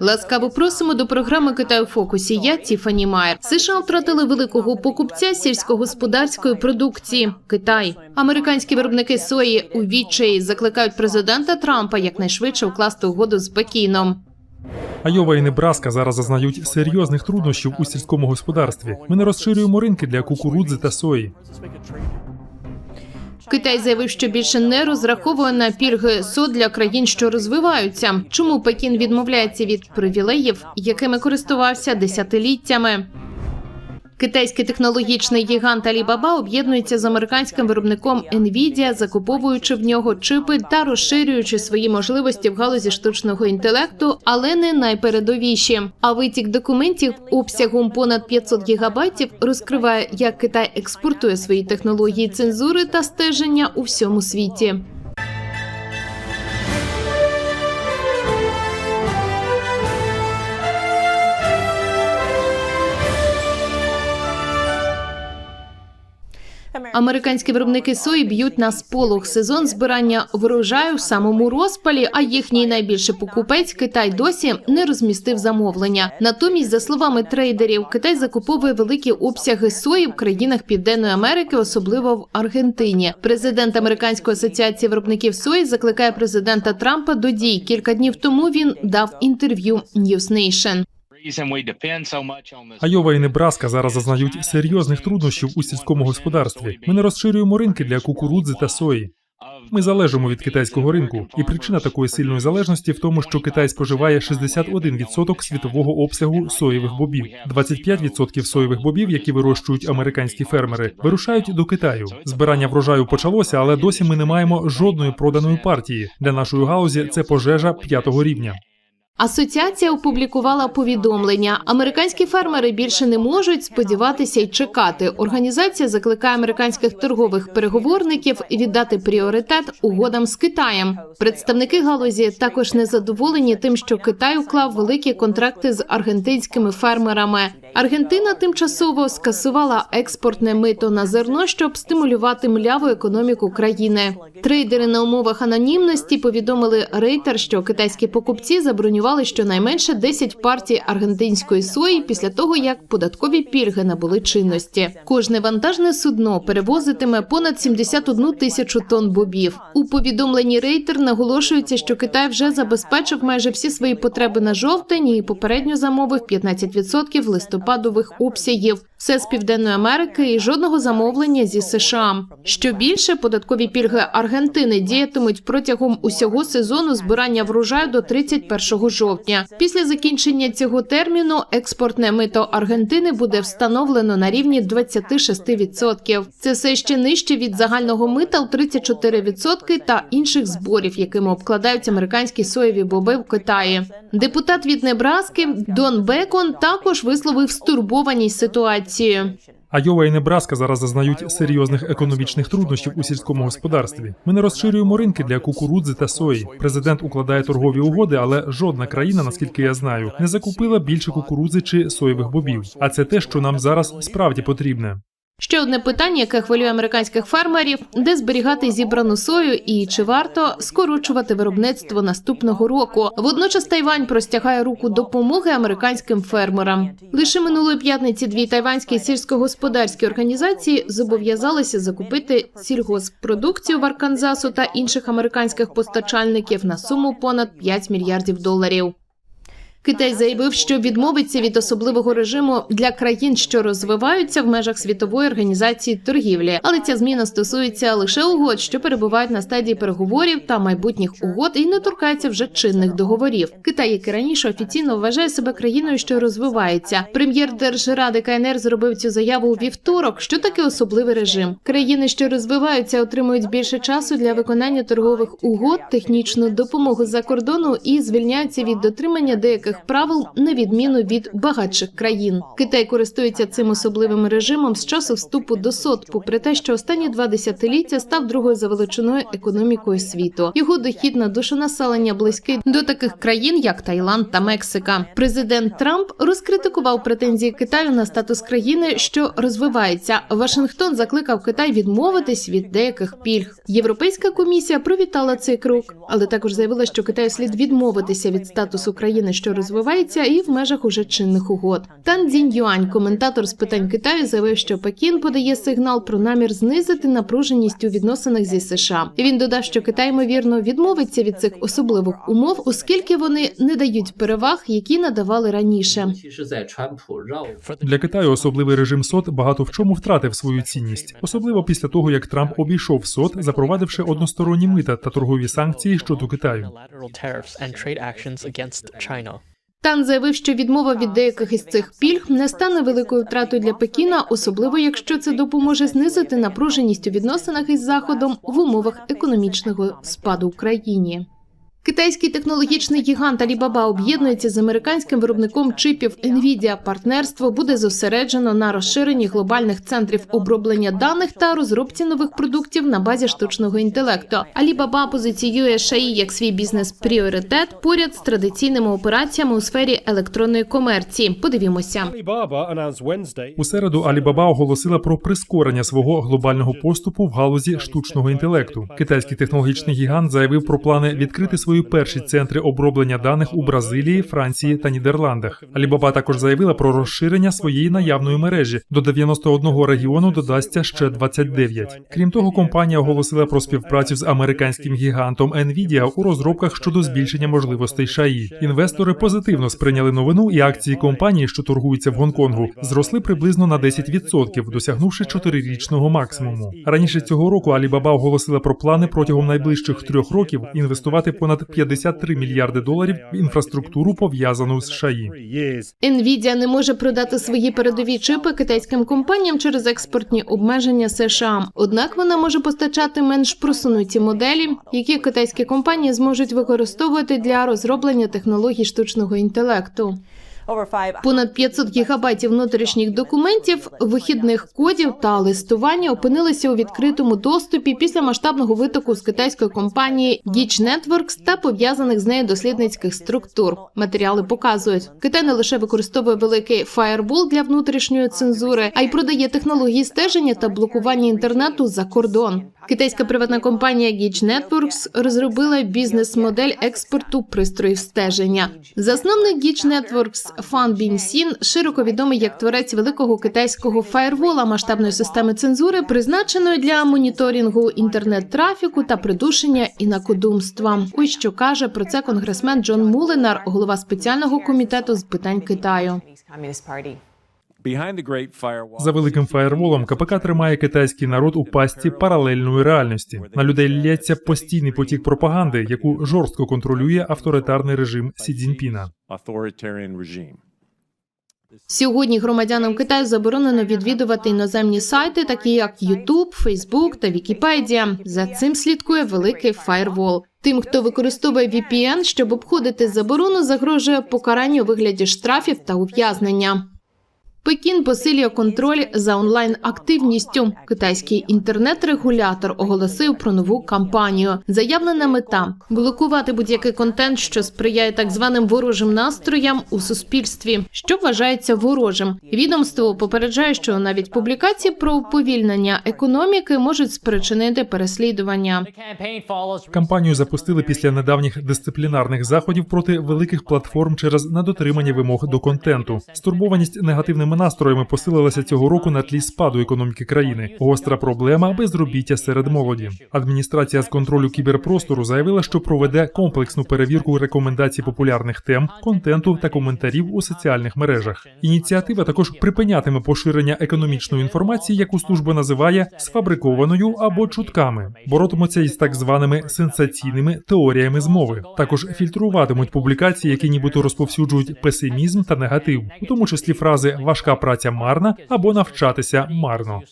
Ласкаво просимо до програми Китай у фокусі. Я Тіфані Майер. США втратили великого покупця сільськогосподарської продукції Китай. Американські виробники сої у відчаї закликають президента Трампа якнайшвидше укласти угоду з Пекіном. Айова і Небраска зараз зазнають серйозних труднощів у сільському господарстві. Ми не розширюємо ринки для кукурудзи та сої. Китай заявив, що більше не розраховує на пільги СО для країн, що розвиваються. Чому Пекін відмовляється від привілеїв, якими користувався десятиліттями? Китайський технологічний гігант Alibaba об'єднується з американським виробником Nvidia, закуповуючи в нього чипи та розширюючи свої можливості в галузі штучного інтелекту, але не найпередовіші. А витік документів обсягом понад 500 гігабайтів розкриває, як Китай експортує свої технології цензури та стеження у всьому світі. Американські виробники сої б'ють на сполох сезон збирання врожаю в самому розпалі. А їхній найбільший покупець Китай досі не розмістив замовлення. Натомість, за словами трейдерів, Китай закуповує великі обсяги сої в країнах Південної Америки, особливо в Аргентині. Президент Американської асоціації виробників сої закликає президента Трампа до дій. Кілька днів тому він дав інтерв'ю News Nation. Айова і Небраска зараз зазнають серйозних труднощів у сільському господарстві. Ми не розширюємо ринки для кукурудзи та сої. Ми залежимо від китайського ринку, і причина такої сильної залежності в тому, що Китай споживає 61% світового обсягу соєвих бобів. 25% соєвих бобів, які вирощують американські фермери, вирушають до Китаю. Збирання врожаю почалося, але досі ми не маємо жодної проданої партії. Для нашої галузі це пожежа п'ятого рівня. Асоціація опублікувала повідомлення. Американські фермери більше не можуть сподіватися й чекати. Організація закликає американських торгових переговорників віддати пріоритет угодам з Китаєм. Представники галузі також не задоволені тим, що Китай уклав великі контракти з аргентинськими фермерами. Аргентина тимчасово скасувала експортне мито на зерно, щоб стимулювати мляву економіку країни. Трейдери на умовах анонімності повідомили Рейтер, що китайські покупці забронювали щонайменше 10 партій аргентинської сої після того, як податкові пільги набули чинності. Кожне вантажне судно перевозитиме понад 71 тисячу тонн бобів. У повідомленні Рейтер наголошується, що Китай вже забезпечив майже всі свої потреби на жовтень і попередньо замовив 15% листопадових обсягів. Все з південної Америки і жодного замовлення зі США. Що більше податкові пільги Аргентини діятимуть протягом усього сезону збирання врожаю до 31 жовтня. Після закінчення цього терміну експортне мито Аргентини буде встановлено на рівні 26%. Це все ще нижче від загального мита у 34% та інших зборів, якими обкладають американські соєві боби в Китаї. Депутат від Небраски Дон Бекон також висловив стурбованість ситуацією. Айова і Небраска зараз зазнають серйозних економічних труднощів у сільському господарстві. Ми не розширюємо ринки для кукурудзи та сої. Президент укладає торгові угоди, але жодна країна, наскільки я знаю, не закупила більше кукурудзи чи соєвих бобів. А це те, що нам зараз справді потрібне. Ще одне питання, яке хвилює американських фермерів: де зберігати зібрану сою і чи варто скорочувати виробництво наступного року. Водночас Тайвань простягає руку допомоги американським фермерам. Лише минулої п'ятниці дві тайванські сільськогосподарські організації зобов'язалися закупити сільгоспродукцію в Арканзасу та інших американських постачальників на суму понад 5 мільярдів доларів. Китай заявив, що відмовиться від особливого режиму для країн, що розвиваються в межах світової організації торгівлі, але ця зміна стосується лише угод, що перебувають на стадії переговорів та майбутніх угод, і не торкається вже чинних договорів. Китай, як і раніше, офіційно вважає себе країною, що розвивається. Прем'єр Держради КНР зробив цю заяву у вівторок. Що таке особливий режим? Країни, що розвиваються, отримують більше часу для виконання торгових угод, технічну допомогу за кордону і звільняються від дотримання деяких ніяких правил, на відміну від багатших країн. Китай користується цим особливим режимом з часу вступу до СОТ, попри те, що останні два десятиліття став другою за величиною економікою світу. Його дохід на душу населення близький до таких країн, як Таїланд та Мексика. Президент Трамп розкритикував претензії Китаю на статус країни, що розвивається. Вашингтон закликав Китай відмовитись від деяких пільг. Європейська комісія привітала цей крок, але також заявила, що Китаю слід відмовитися від статусу країни, що розвивається, розвивається і в межах уже чинних угод. Тан Дзінь Юань, коментатор з питань Китаю, заявив, що Пекін подає сигнал про намір знизити напруженість у відносинах зі США. Він додав, що Китай ймовірно відмовиться від цих особливих умов, оскільки вони не дають переваг, які надавали раніше. Для Китаю особливий режим сот багато в чому втратив свою цінність, особливо після того як Трамп обійшов сот, запровадивши односторонні мита та торгові санкції щодо Китаю. Тан заявив, що відмова від деяких із цих пільг не стане великою втратою для Пекіна, особливо якщо це допоможе знизити напруженість у відносинах із заходом в умовах економічного спаду в країні. Китайський технологічний гігант Alibaba об'єднується з американським виробником чипів Nvidia. Партнерство буде зосереджено на розширенні глобальних центрів оброблення даних та розробці нових продуктів на базі штучного інтелекту. Alibaba позиціює ШАІ як свій бізнес-пріоритет поряд з традиційними операціями у сфері електронної комерції. Подивімося. У середу Alibaba оголосила про прискорення свого глобального поступу в галузі штучного інтелекту. Китайський технологічний гігант заявив про плани відкрити свої перші центри оброблення даних у Бразилії, Франції та Нідерландах. Alibaba також заявила про розширення своєї наявної мережі. До 91 регіону додасться ще 29. Крім того, компанія оголосила про співпрацю з американським гігантом Nvidia у розробках щодо збільшення можливостей ШАІ. Інвестори позитивно сприйняли новину, і акції компанії, що торгуються в Гонконгу, зросли приблизно на 10%, досягнувши чотирирічного максимуму. Раніше цього року Alibaba оголосила про плани протягом найближчих трьох років інвестувати понад 53 мільярди доларів в інфраструктуру пов'язану з ШАІ. Nvidia не може продати свої передові чипи китайським компаніям через експортні обмеження США. Однак вона може постачати менш просунуті моделі, які китайські компанії зможуть використовувати для розроблення технологій штучного інтелекту. Понад 500 гігабайтів внутрішніх документів, вихідних кодів та листування опинилися у відкритому доступі після масштабного витоку з китайської компанії Gitch Networks та пов'язаних з нею дослідницьких структур. Матеріали показують, Китай не лише використовує великий фаєрбол для внутрішньої цензури, а й продає технології стеження та блокування інтернету за кордон. Китайська приватна компанія Gitch Networks розробила бізнес-модель експорту пристроїв стеження. Засновник Gitch Networks Фан Бінсін, широко відомий як творець великого китайського фаєрвола масштабної системи цензури, призначеної для моніторингу інтернет-трафіку та придушення інакодумства. Ось що каже про це конгресмен Джон Мулинар, голова спеціального комітету з питань Китаю. За великим фаєрволом КПК тримає китайський народ у пастці паралельної реальності. На людей лється постійний потік пропаганди, яку жорстко контролює авторитарний режим Сі Цзіньпіна. Сьогодні громадянам Китаю заборонено відвідувати іноземні сайти, такі як YouTube, Facebook та Вікіпедія. За цим слідкує великий фаєрвол. Тим, хто використовує VPN, щоб обходити заборону, загрожує покарання у вигляді штрафів та ув'язнення. Пекін посилює контроль за онлайн активністю. Китайський інтернет-регулятор оголосив про нову кампанію. Заявлена мета блокувати будь-який контент, що сприяє так званим ворожим настроям у суспільстві, що вважається ворожим. Відомство попереджає, що навіть публікації про уповільнення економіки можуть спричинити переслідування. Кампанію запустили після недавніх дисциплінарних заходів проти великих платформ через недотримання вимог до контенту. Стурбованість негативними настроями посилилася цього року на тлі спаду економіки країни. Гостра проблема безробіття серед молоді. Адміністрація з контролю кіберпростору заявила, що проведе комплексну перевірку рекомендацій популярних тем, контенту та коментарів у соціальних мережах. Ініціатива також припинятиме поширення економічної інформації, яку служба називає сфабрикованою або чутками, боротимуться із так званими сенсаційними теоріями змови. Також фільтруватимуть публікації, які нібито розповсюджують песимізм та негатив, у тому числі фрази важка праця марна або навчатися марно.